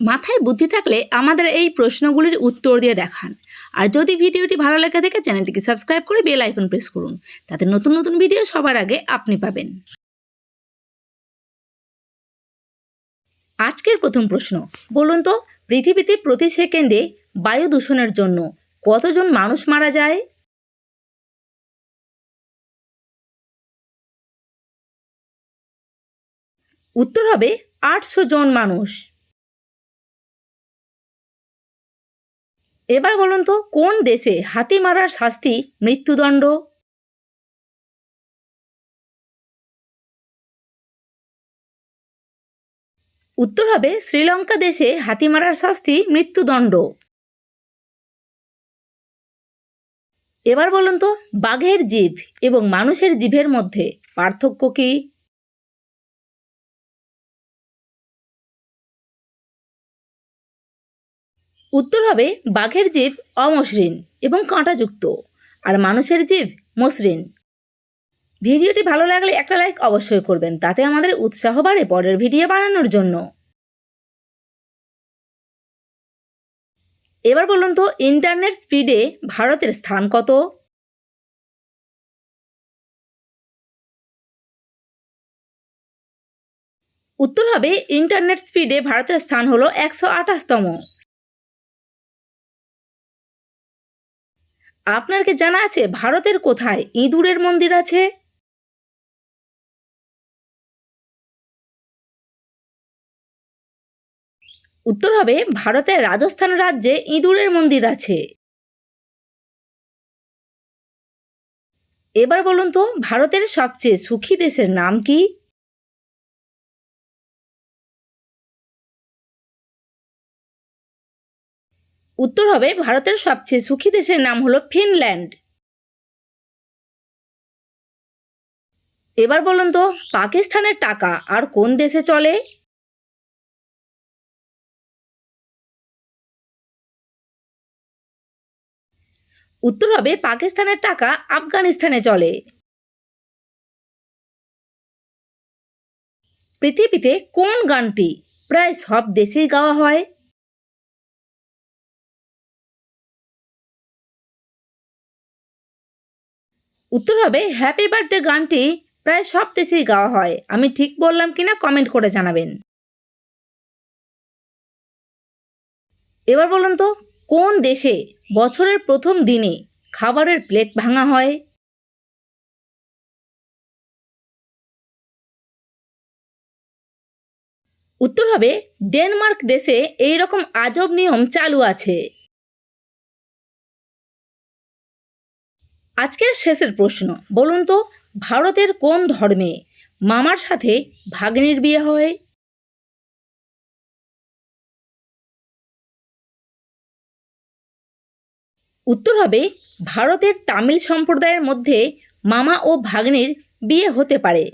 মাথায় বুদ্ধি থাকলে আমাদের এই প্রশ্নগুলির উত্তর দিয়ে দেখান। আর যদি ভিডিওটি ভালো লেগে থাকে, চ্যানেলটিকে সাবস্ক্রাইব করে বেল আইকন প্রেস করুন। তাতে নতুন নতুন ভিডিও সবার আগে আপনি পাবেন। আজকের প্রথম প্রশ্ন, বলুন তো, পৃথিবীতে প্রতি সেকেন্ডে বায়ু দূষণের জন্য কতজন মানুষ মারা যায়? উত্তর হবে, আটশো জন মানুষ। এবার বলুন তো, কোন দেশে হাতি মারার শাস্তি মৃত্যুদণ্ড? উত্তর হবে শ্রীলঙ্কা দেশে হাতি মারার শাস্তি মৃত্যুদণ্ড। এবার বলুন তো, বাঘের জিভ এবং মানুষের জিভের মধ্যে পার্থক্য কি? উত্তর হবে বাঘের জীব অমসৃণ এবং কাঁটাযুক্ত আর মানুষের জীব মসৃণ। ভিডিওটি ভালো লাগলে একটা লাইক অবশ্যই করবেন, তাতে আমাদের উৎসাহ বাড়ে পরের ভিডিও বানানোর জন্য। এবার বলুন তো ইন্টারনেট স্পিডে ভারতের স্থান কত? উত্তর হবে ইন্টারনেট স্পিডে ভারতের স্থান হলো একশো আঠাশতম। আপনার কি জানা আছে ভারতের কোথায় ইঁদুরের মন্দির আছে? উত্তর হবে ভারতের রাজস্থান রাজ্যে ইঁদুরের মন্দির আছে। এবার বলুন তো, ভারতের সবচেয়ে সুখী দেশের নাম কি? উত্তর হবে ভারতের সবচেয়ে সুখী দেশের নাম হলো ফিনল্যান্ড। এবার বলুন তো, পাকিস্তানের টাকা আর কোন দেশে চলে? উত্তর হবে পাকিস্তানের টাকা আফগানিস্তানে চলে। পৃথিবীতে কোন গানটি প্রায় সব দেশেই গাওয়া হয়? উত্তর হবে হ্যাপি বার্থডে গানটি প্রায় সব দেশেই গাওয়া হয়। আমি ঠিক বললাম কিনা কমেন্ট করে জানাবেন। এবার বলুন তো, কোন দেশে বছরের প্রথম দিনে খাবারের প্লেট ভাঙা হয়? উত্তর হবে, ডেনমার্ক দেশে এই রকম আজব নিয়ম চালু আছে। আজকের শেষের প্রশ্ন, বলুন তো ভারতের কোন ধর্মে মামার সাথে ভাগ্নির বিয়ে হয়? উত্তর হবে, ভারতের তামিল সম্প্রদায়ের মধ্যে মামা ও ভাগ্নির বিয়ে হতে পারে।